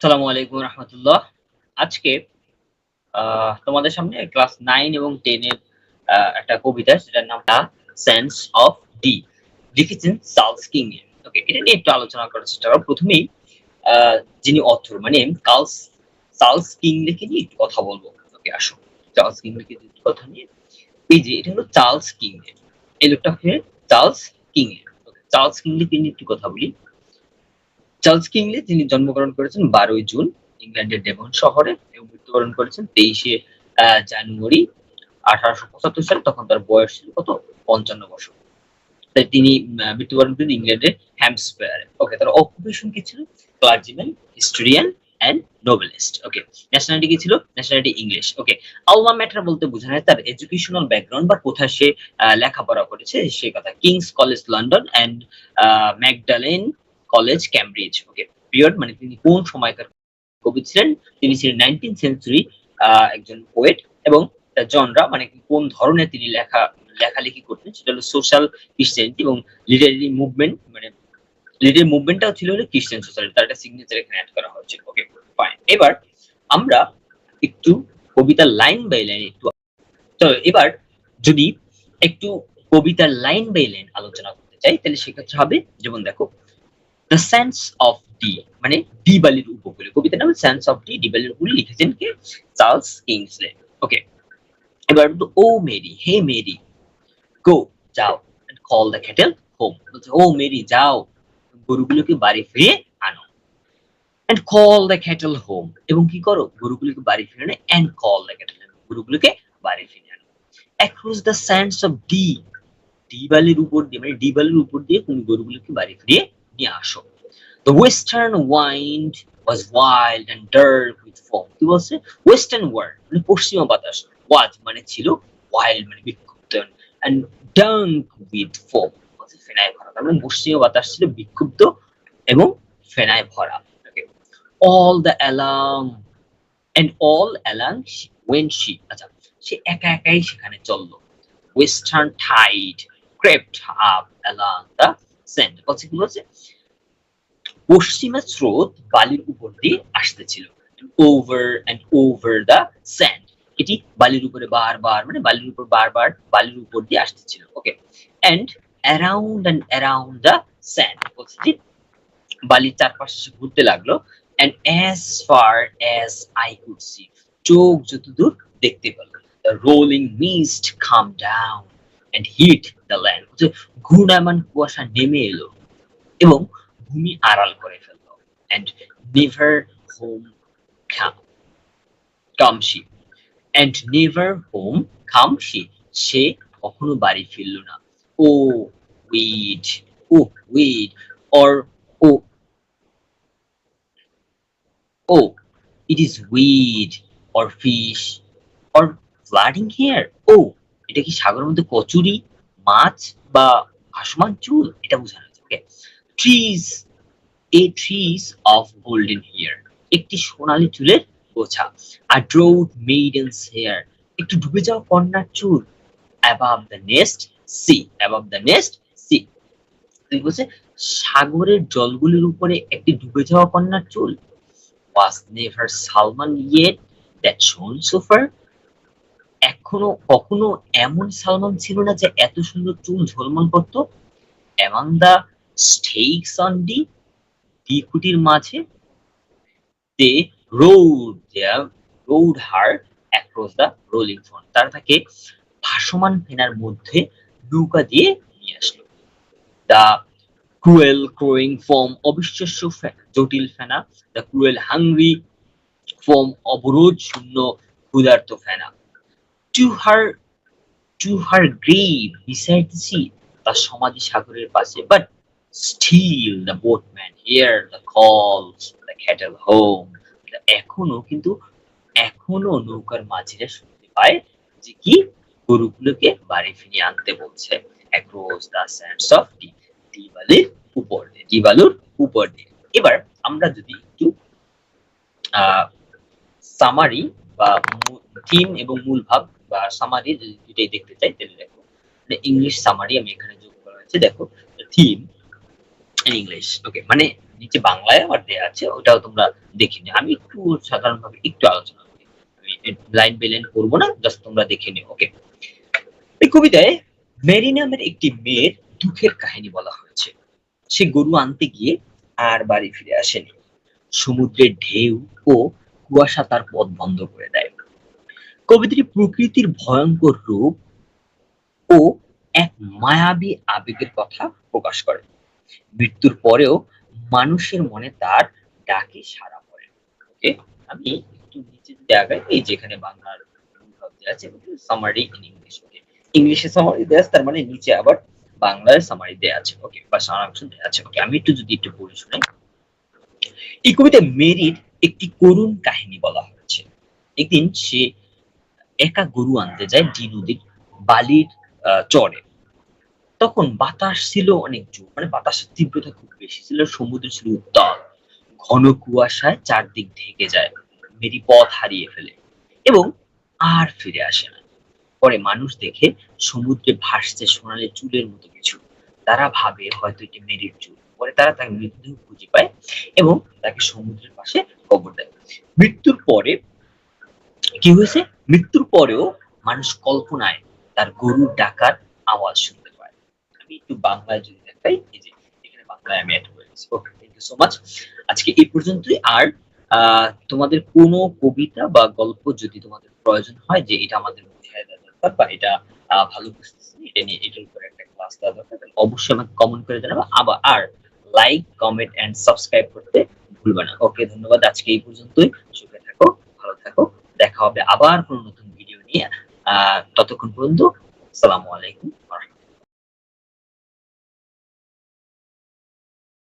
আসসালামু আলাইকুম রহমতুল্লাহ। আজকে তোমাদের সামনে ক্লাস নাইন এবং টেন এর একটা কবিতা, সেটার নাম দ্য সেন্স অফ ডি লিখেছেন চার্লস কিং ওকে এটা নিয়ে একটু আলোচনা করার চেষ্টা করো। প্রথমেই যিনি অথর মানে কার্লস, চার্লস কিং লিখে নিয়ে একটু কথা বলব। ওকে আসো। চার্লস কিং লিখে কথা নিয়ে। এই যে, এটা হলো চার্লস কিং এই লোকটা হচ্ছে চার্লস কিং এর চার্লস কিং লিখে নিয়ে একটু কথা বলি। চার্লস কিংলি তিনি জন্মগ্রহণ করেছেন বারোই জুন ইংল্যান্ডের ডেভন শহরে এবং মৃত্যুবরণ করেছেন তেইশে জানুয়ারি আঠারোশো পঁচাত্তর সালে, তখন তার বয়স ছিল কত? পঞ্চান্ন বছর। তাই তিনি মৃত্যুবরণ করেন ইংল্যান্ডের হ্যামস্পেয়ারে ওকে তার অকুপেশন কি ছিল? Clergyman historian and Nobelist okay nationality কি ছিল? Nationality English okay alma mater বলতে বোঝায় তার এডুকেশনাল ব্যাকগ্রাউন্ড বা কোথায় সে লেখাপড়া করেছে। সে কথা King's College London and Magdalene College Cambridge okay period মানে তিনি কোন সময়কার কবি ছিলেন? তিনি ছিলেন নাইনটিন সেঞ্চুরি একজন পোয়েট এবং তার জনরা মানে কোন ধরনের তিনি লেখা, লেখালেখি করতেন? সেটা হলো সোশ্যাল ক্রিশ্চিয়ানিটি এবং লিটারি মুভমেন্ট মানে লিটারি মুভমেন্টটাও ছিল হলো ক্রিশ্চিয়ান সোসাইটি তার একটা সিগনেচার এখানে অ্যাড করা হচ্ছে ওকে ফাইন এবার আমরা একটু কবিতার লাইন বাই লাইন একটু তো এবার যদি একটু কবিতার লাইন বাই লাইন আলোচনা করতে চাই, তাহলে সেক্ষেত্রে হবে, যেমন দেখো দ্য সেন্স অফ ডি মানে ডি বালির উপকূলে। কবিতার নাম সেন্স অফ ডি ডি বালির উপকূলে লিখেছেন কে? চার্লস কিংসলে ওকে এবার ও মেরি, হে মেরি, গো, যাও call the cattle home O Mary, যাও, গরুগুলোকে বাড়ি ফিরিয়ে আনো and call the cattle home এবং কি করো? গরুগুলোকে বাড়ি ফিরে আনো এন্ড কল দ্য ক্যাটেল গরুগুলোকে বাড়ি ফিরে আনো। Across the sands of Dee Dee বালির উপর দিয়ে মানে ডি বালির উপর দিয়ে তুমি গরুগুলোকে বাড়ি ফিরিয়ে নিয়ে আসো western wind was wild and dark with fog কি বলছে? ওয়েস্টার্ন ওয়ার্ল্ড মানে পশ্চিম বাতাস। ওয়াজ মানে ছিল? ওয়াইল্ড মানে বিক্ষুব্ধ। অ্যান্ড ডার্ক উইথ ফগ বিক্ষুব্ধ এবং ফেনায় all the alone and all alone went she আচ্ছা সে একা একাই সেখানে চলল। Western tide crept up along the sand বলছে? কি পশ্চিমা স্রোত বালির উপর দিয়ে আসতেছিল। Over and over the sand এটি বালির উপরে বারবার মানে বালির উপর বারবার বালির উপর দিয়ে আসতেছিল okay and around and around the sand বালির চারপাশে সে ঘুরতে লাগল and as far as I could see চোখ যতদূর দেখতে পেল rolling mist came down and hid the land ঘূর্ণায়মান কুয়াশা নেমে এলো এবং ভূমি আড়াল করে ফেলল and never home came came she and never home came she সে কখনো বাড়ি ফিরল না। ও weed oh weed or oh oh it is weed or fish or floating hair ও এটা কি সাগরের মধ্যে কচুরি, মাছ বা ভাসমান চুল? এটা বোঝানো হচ্ছে okay tress a tress of golden hair একটি সোনালী চুলের গোছা। আর ড্রোড মেইডেন্স হেয়ার একটু ডুবে যাওয়া কন্যার চুল। Above the nest sea above the nest sea তুই বলছে, সাগরের জলগুলির উপরে একটি ডুবে যাওয়া কন্যার চুল? Was never salmon yet that shone so fair এখনও কখনো এমন সালমান ছিল না যে এত সুন্দর চুল ঝলমল করতো? Among the stakes on Dee Dee মাঝে they rowed rowed her across the rolling foam তারা তাকে ভাসমান ফেনার মধ্যে নৌকা দিয়ে নিয়ে আসলো। দ্য ক্রুয়েল ক্রোয়িং ফর্ম অবিশ্বাস্য জটিল ফেনা। দ্য ক্রুয়েল হাংরি ফর্ম অবরোধ শূন্য ক্ষুধার্ত ফেনা। To her to her grave beside the sea তার সমাধি সাগরের পাশে but still the boatman hear the calls the cattle home এখনও কিন্তু, এখনও নৌকার মাঝিরা শুনতে পায় যে কি গরুগুলোকে বাড়ি ফিরিয়ে আনতে বলছে। অ্যাক্রস দ্য স্যান্ডস অফ দিবালির উপর দিয়ে দিবালুর উপর। দিয়ে এবার আমরা যদি একটু সামারি বা থিম এবং মূল ভাব বা সামারি দুটাই দেখতে চাই, তাহলে দেখো ইংলিশ সামারি আমি এখানে যোগ করা হয়েছে। দেখো থিম ইন ইংলিশ ওকে মানে নিচে বাংলায় আমার দেয়া আছে, ওটাও তোমরা দেখে নিও। আমি একটু সাধারণভাবে একটু আলোচনা করি। আমি লাইন বাই লাইন করব না জাস্ট তোমরা দেখে নিও ওকে এই কবিতায় মেরি নামের একটি মেয়ের দুঃখের কাহিনী বলা হয়েছে। সে গরু আনতে গিয়ে আর বাড়ি ফিরে আসেনি। সমুদ্রের ঢেউ ও কুয়াশা তার পথ বন্ধ করে দেয়। কবিতাটি প্রকৃতির ভয়ঙ্কর রূপ ও এক মায়াবী আবেগের কথা প্রকাশ করে। মৃত্যুর পরেও মানুষের মনে তার ডাকে সাড়া পড়ে। ওকে, আমি একটু নিচে যদি আগাই এই যেখানে বাংলার আছে সামারি ইন ইংলিশ ওকে ইংলিশে সামারি দেয়া আছে, তার মানে নিচে আবার বাংলায় সামারি দেয়া আছে ওকে বা সারাংশ দেয়া আছে ওকে আমি একটু যদি একটু পড়ে শোনাই এই কবিতা মেরির একটি করুণ কাহিনী বলা হয়েছে। একদিন সে একা গরু আনতে যায় ডি নদীর বালির চরে। তখন বাতাস ছিল অনেক জোর মানে বাতাসের তীব্রতা খুব বেশি ছিল, সমুদ্র ছিল উত্তাল। ঘন কুয়াশায় চারদিক ঢেকে যায়, মেরি পথ হারিয়ে ফেলে এবং আর ফিরে আসে না। পরে মানুষ দেখে সমুদ্রে ভাসছে সোনালি চুলের মতো কিছু। তারা ভাবে হয়তো এটি মেরির চুল। পরে তারা তার মৃতদেহ খুঁজে পায় এবং তাকে সমুদ্রের পাশে কবর দেয়। মৃত্যুর পরে কি হয়েছে? মৃত্যুর পরেও মানুষ কল্পনায় তার গরুর ডাকার আওয়াজ শুনতে পায়। আমি একটু বাংলায় যদি দেখাই, এই যে এখানে বাংলায় আমি অ্যাড করে দিচ্ছি okay thank you so much আজকে এই পর্যন্তই। আর তোমাদের কোনো কবিতা বা গল্প যদি তোমাদের প্রয়োজন হয় যে এটা আমাদের বুঝিয়ে দেওয়া দরকার বা এটা ভালো বুঝতেছি এটা নিয়ে এটার উপর একটা ক্লাস দেওয়া দরকার, তাহলে অবশ্যই আমাকে কমেন্ট করে জানাব। আবার, আর লাইক কমেন্ট এন্ড সাবস্ক্রাইব করতে ভুলবে না। ওকে ধন্যবাদ। আজকে এই পর্যন্তই। সুখে থাকো, ভালো থাকো। দেখা হবে আবার কোনো নতুন ভিডিও নিয়ে। ততক্ষণ পর্যন্ত সালামু আলাইকুম।